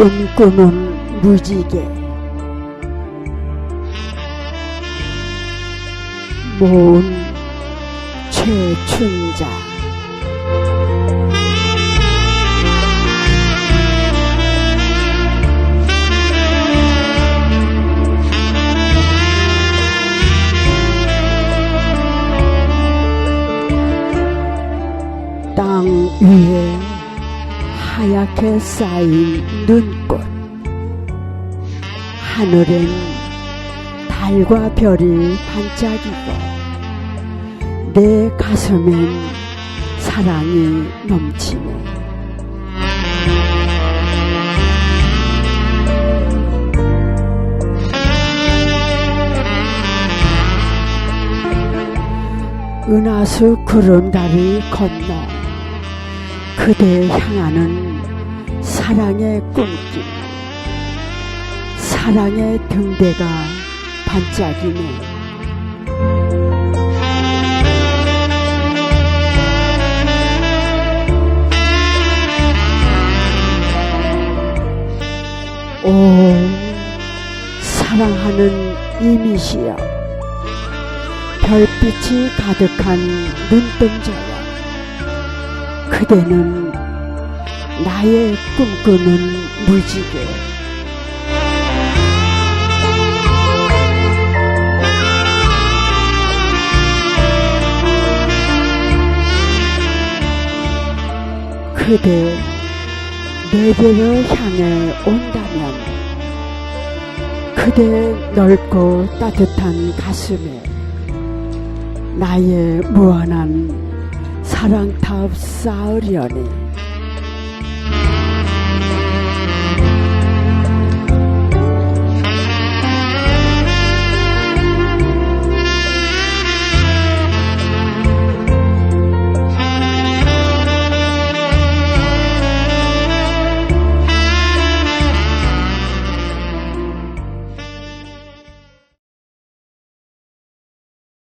꿈꾸는 무지개. 모은 최춘자. 땅 위에 하얗게 쌓인 눈꽃. 하늘엔 달과 별이 반짝이고 내 가슴엔 사랑이 넘치네. 은하수 구름다리 건너 그대 향하는 사랑의 꿈길 사랑의 등대가 반짝이네. 오 사랑하는 이미시여 별빛이 가득한 눈동자야 그대는 나의 꿈꾸는 무지개. 그대 내게로 향해 온다면 그대 넓고 따뜻한 가슴에 나의 무한한 사랑 탑 쌓으려니